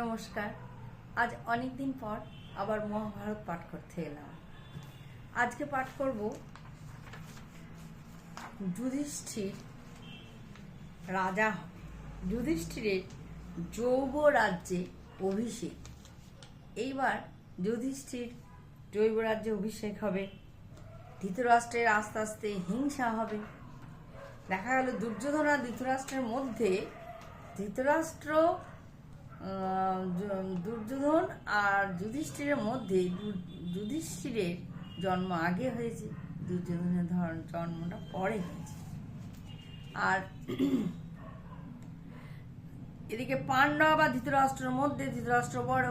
নমস্কার। আজ অনেক দিন পর আবার মহাভারত পাঠ করতে এলাম। আজকে পাঠ করব যুধিষ্ঠির রাজা যুধিষ্ঠিরের যৌব রাজ্যে অভিষেক। এইবার যুধিষ্ঠির জৈব রাজ্যে অভিষেক হবে। ধৃতরাষ্ট্রের আস্তে আস্তে হিংসা হবে। দেখা গেল দুর্যোধন আর ধৃতরাষ্ট্রের মধ্যে ধৃতরাষ্ট্র দুর্যোধন আর যুধিষ্ঠিরের মধ্যে যুধিষ্ঠিরের জন্ম আগে হয়েছে। দুর্যোধনের ধর জন্মটা পরে হয়েছে। আর এদিকে পাণ্ডব আর ধৃতরাষ্ট্রের মধ্যে, ধৃতরাষ্ট্র বড়।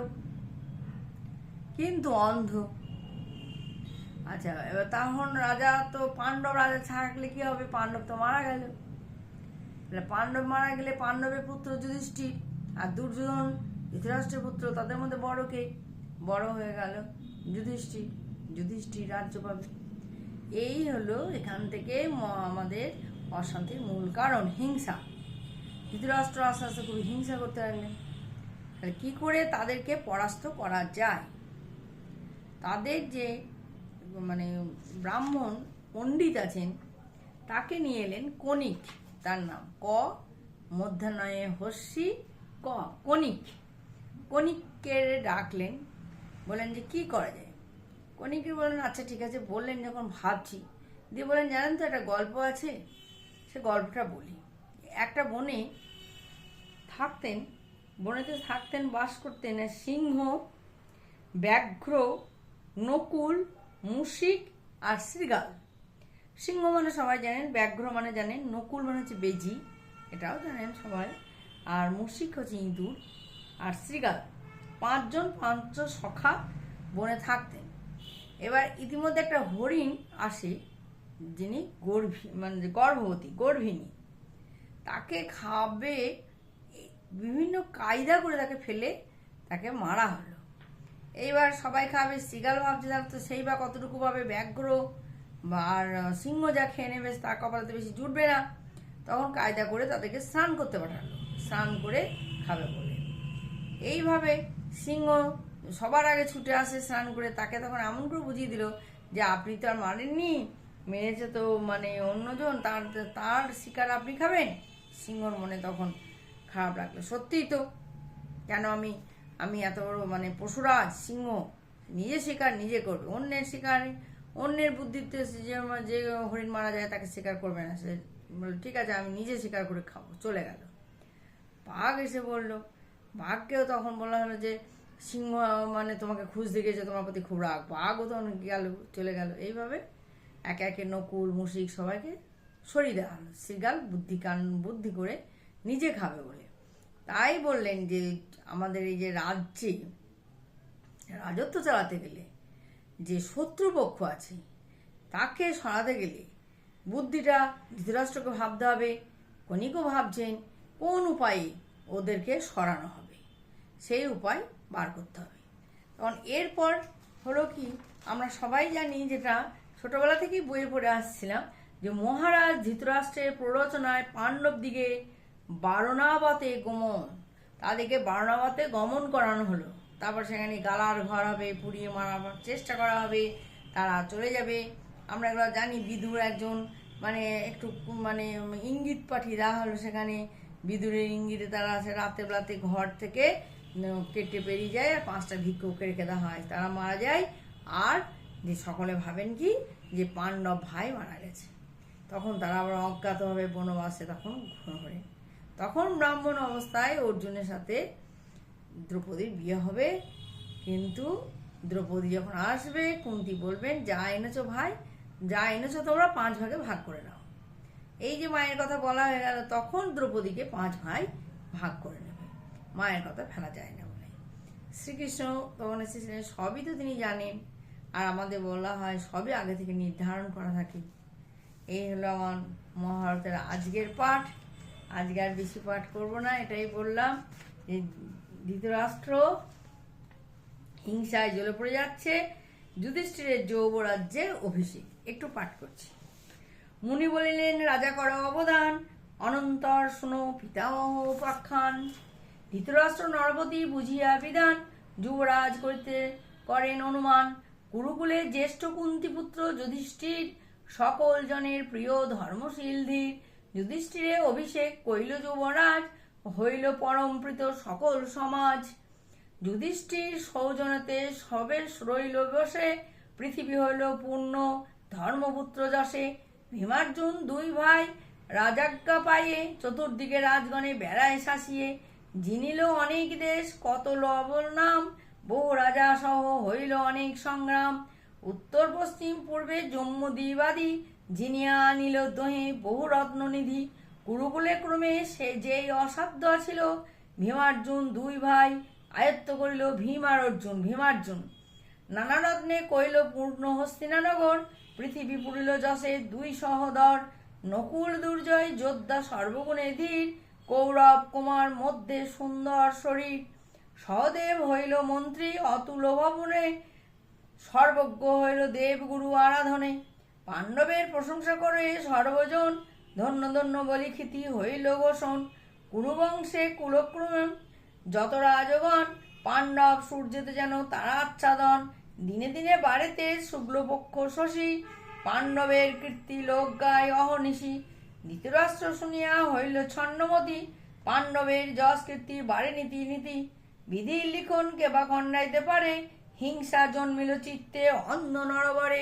কিন্তু অন্ধ। আচ্ছা এবার তখন রাজা তো পাণ্ডব রাজা থাকলে কি হবে? পাণ্ডব তো মারা গেল। পাণ্ডব মারা গেলে পাণ্ডবের পুত্র যুধিষ্ঠির আর দুর্যোধন ধৃতরাষ্ট্রের পুত্র, তাদের মধ্যে বড় কে? বড় হয়ে গেল যুধিষ্ঠির যুধিষ্ঠির রাজ্য পাবে এই হলো এখান থেকে আমাদের অশান্তির মূল কারণ, হিংসা। ধৃতরাষ্ট্র আস্তে আস্তে খুবই হিংসা করতে লাগলেন তাহলে কী করে তাদেরকে পরাস্ত করা যায়? তাদের যে মানে ব্রাহ্মণ পণ্ডিত আছেন, তাকে নিয়ে এলেন কণিক, তার নাম ক, মধ্যাহ্নয়ে হস্যি কণিক। কণিককে ডাকলেন বলেন যে, কি করা যায়? কণিককে বললেন আচ্ছা ঠিক আছে। বললেন যখন ভাবছি, দিয়ে বলেন জানেন তো, একটা গল্প আছে, সে গল্পটা বলি। একটা বনে থাকতেন, বনেতে থাকতেন, বাস করতেন সিংহ, ব্যাঘ্র, নকুল, মুশিক আর শৃগাল। সিংহ মানে সবাই জানেন, ব্যাঘ্র মানে জানেন, নকুল মানে হচ্ছে বেজি। এটাও জানেন সবাই। আর মুশিক হচ্ছে ইঁদুর আর শ্রীগাল। পাঁচজন পাঁচ সখা বনে থাকতেন এবার ইতিমধ্যে একটা হরিণ আসে যিনি গর্ভী মানে গর্ভবতী, গর্ভিণী। তাকে খাবে, বিভিন্ন কায়দা করে তাকে ফেলে তাকে মারা হলো। এইবার সবাই খাবে সিগাল ভাবছে তার তো সেই বা কতটুকু পাবে, ব্যাঘ্র আর সিংহ যা খেয়ে নেবে, তার কপালাতে বেশি জুটবে না। তখন কায়দা করে তাদেরকে স্নান করতে পাঠালো। স্নান করে খাবে বলে। এইভাবে সিংহ সবার আগে ছুটে আসে স্নান করে, তাকে তখন এমন করে বুঝিয়ে দিল যে, আপনি তো আর মারেননি মেরেছে তো মানে অন্যজন, তার তার শিকার আপনি খাবেন? সিংহর মনে তখন খারাপ লাগল। সত্যিই তো। কেন আমি আমি এত বড় মানে পশুরাজ, সিংহ? নিজে শিকার, নিজে করবে। অন্যের শিকার অন্যের বুদ্ধিতে যে যে হরিণ মারা যায়, তাকে শিকার করবে না সে। বলল, ঠিক আছে, আমি নিজে শিকার করে খাব। চলে গেল। বাঘ এসে বলল, বাঘকেও তখন বলা হলো যে, সিংহ মানে তোমাকে খুঁজতে গেছে তোমার প্রতি খুব রাগ। বাঘও তখন গেল, চলে গেল। এইভাবে একে একে নকুল, মুশিক সবাইকে সরিয়ে দেওয়া হলো। সিগাল, বুদ্ধি কান, বুদ্ধি করে নিজে খাবে বলে। তাই বললেন যে, আমাদের এই যে রাজ্যে রাজত্ব চালাতে গেলে, যে শত্রুপক্ষ আছে, তাকে সরাতে গেলে বুদ্ধিটা ধৃতরাষ্ট্রকে ভাবতে হবে, কণিকও ভাবছেন কোন উপায়ে ওদেরকে সরানো হবে। সেই উপায় বার করতে হবে। তখন এরপর হলো কি, আমরা সবাই জানি যেটা ছোটবেলা থেকেই বইয়ে পড়ে আসছিলাম যে মহারাজ ধৃতরাষ্ট্রের প্ররোচনায় পাণ্ডব দিকে বারণাবতে গমন, তাদেরকে বারণাবতে গমন করানো হলো। তারপর সেখানে গালার ঘর হবে, পুড়িয়ে মারার চেষ্টা করা হবে, তারা চলে যাবে। আমরা এগুলো জানি, বিদুর একজন মানে একটু মানে ইঙ্গিত পাঠিয়ে দেওয়া হলো সেখানে। বিদুরের ইঙ্গিতে তারা সে রাতে বেলাতে ঘর থেকে কেটে বেরিয়ে যায়, আর পাঁচটা ভিক্ষুককে রেখে দেওয়া হয়। তারা মারা যায়, আর যে সকলে ভাবেন কি, যে পাণ্ডব ভাই মারা গেছে। তখন তারা আবার অজ্ঞাতভাবে বনবাসে তখন ঘুরে তখন ব্রাহ্মণ অবস্থায় অর্জুনের সাথে দ্রৌপদীর বিয়ে হবে। কিন্তু দ্রৌপদী যখন আসবে, কুন্তি বলবেন, যা এনেছো ভাই যা এনেছো তোমরা পাঁচ ভাগে ভাগ করে নাও। এই যে মায়ের কথা বলা হয়ে গেল, তখন দ্রৌপদীকে পাঁচ ভাই ভাগ করে নেবে। মায়ের কথা ফেলা যায় না বলে। শ্রীকৃষ্ণ তখন এসেছিলেন সবই তো তিনি জানেন, আর আমাদের বলা হয় সবই আগে থেকে নির্ধারণ করা থাকে। এই হলো আমার মহাভারতের আজকের পাঠ। আজকে আর বেশি পাঠ করব না, এটাই বললাম যে ধৃতরাষ্ট্র হিংসায় জ্বলে পড়ে যাচ্ছে যুধিষ্ঠিরের যৌবরাজ্যের অভিষেক। একটু পাঠ করছি। মুনি বলিলেন, রাজা কর অবদান। অনন্তর শুনো পিতামহ উপাখ্যান ধৃতরাষ্ট্র নরপতি বুঝিয়া বিধান। যুবরাজ করিতে করেন অনুমান। কুরুকুলের জ্যেষ্ঠ কুন্তিপুত্র যুধিষ্ঠির। সকল জনের প্রিয় ধর্মশীল ধীর। যুধিষ্ঠিরে অভিষেক কইল যুবরাজ। হইল পরমপ্রীত সকল সমাজ। যুধিষ্ঠির সৌজনতে সবে রইল বসে, পৃথিবী হইল পূর্ণ, ধর্মপুত্র যশে। ভীমার্জুন দুই ভাই রাজাজ্ঞা পাইয়ে চতুর্দিকে রাজগণে বেড়ায় শাসিয়ে। জিনিল অনেক দেশ, কত লবল নাম, বহু রাজা সহ হইল অনেক সংগ্রাম। উত্তর পশ্চিম পূর্বে জম্মু দ্বিবাদী, জিনিয়া আনিল দহে বহু রত্ননিধি। কুরুকুলে ক্রমে সে যেই অসাধ্য ছিল, ভীমার্জুন দুই ভাই আয়ত্ত করিল ভীম আর অর্জুন ভীমার্জুন। নানা রত্নে কইল পূর্ণ হস্তিনানগর পৃথিবী পুরিল যশে দুই সহদর, নকুল দুর্জয়, যোদ্ধা সর্বগুণে ধীর, কৌরব কুমার মধ্যে সুন্দর শরীর। সহদেব হইল মন্ত্রী, অতুল ভবনে, সর্বজ্ঞ হইল দেবগুরু আরাধনে। পাণ্ডবের প্রশংসা করে সর্বজন, ধন্য ধন্য বলি খ্যাতি হইল ঘোষণ কুরুবংশে কুলক্রমে যত রাজগণ, পাণ্ডব সূর্যতে যেন তারা আচ্ছাদন দিনে দিনে বাড়িতে শুক্লপক্ষ শশী, পাণ্ডবের কীর্তি লোক গায় অহনিশি। ধৃতরাষ্ট্র শুনিয়া হইল ছন্নমতি, পাণ্ডবের যশ কীর্তি বাড়ে নীতি নীতি। বিধির লিখন কেবা খণ্ডাইতে পারে, হিংসা জন্মিল চিত্তে অন্ধ নরবরে।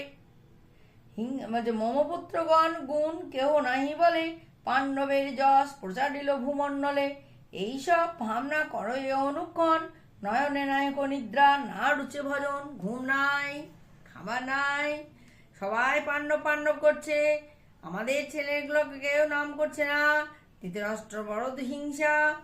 মমপুত্রগণ গুণ কেহ নাহি বলে, পাণ্ডবের যশ প্রচারিল ভূমণ্ডলে। এইসব ভাবনা করো অনুক্ষণ। নয়নে নায়ক নিদ্রা, না রুচে ভজন, ঘুম নাই, খাবার নাই। সবাই পাণ্ডব পাণ্ডব করছে। আমাদের ছেলেগুলোকে কেউ নাম করছে না। ধৃতরাষ্ট্র বড় হিংসা।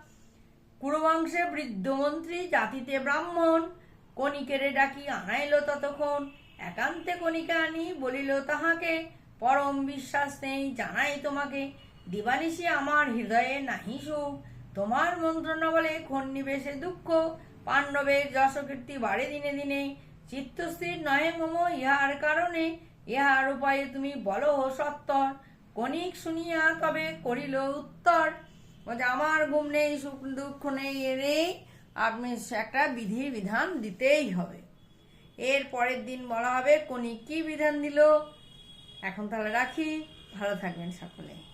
কুরুবংশে বৃদ্ধ মন্ত্রী জাতিতে ব্রাহ্মণ। কণিকেরে ডাকি আনাইল ততক্ষণ। একান্তে কণিকা আনি বলিল তাহাকে, পরম বিশ্বাস নেই, জানাই তোমাকে। দিবানিশি আমার হৃদয়ে নাহি সুখ। তোমার মন্ত্রণা বলে খন্নিবেশে দুঃখ, পাণ্ডবের যশকীর্তি বাড়ে দিনে দিনে। চিত্তস্থির নহে মম, ইহার কারণে ইহার উপায়ে তুমি বলো সত্তর। কণিক শুনিয়া তবে করিল উত্তর। বলছে আমার ঘুম নেই, সুখ দুঃখ নেই এ নেই আপনি একটা বিধির বিধান দিতেই হবে। এর পরের দিন বলা হবে কোনি কি বিধান দিল? এখন তাহলে রাখি। ভালো থাকবেন সকলে।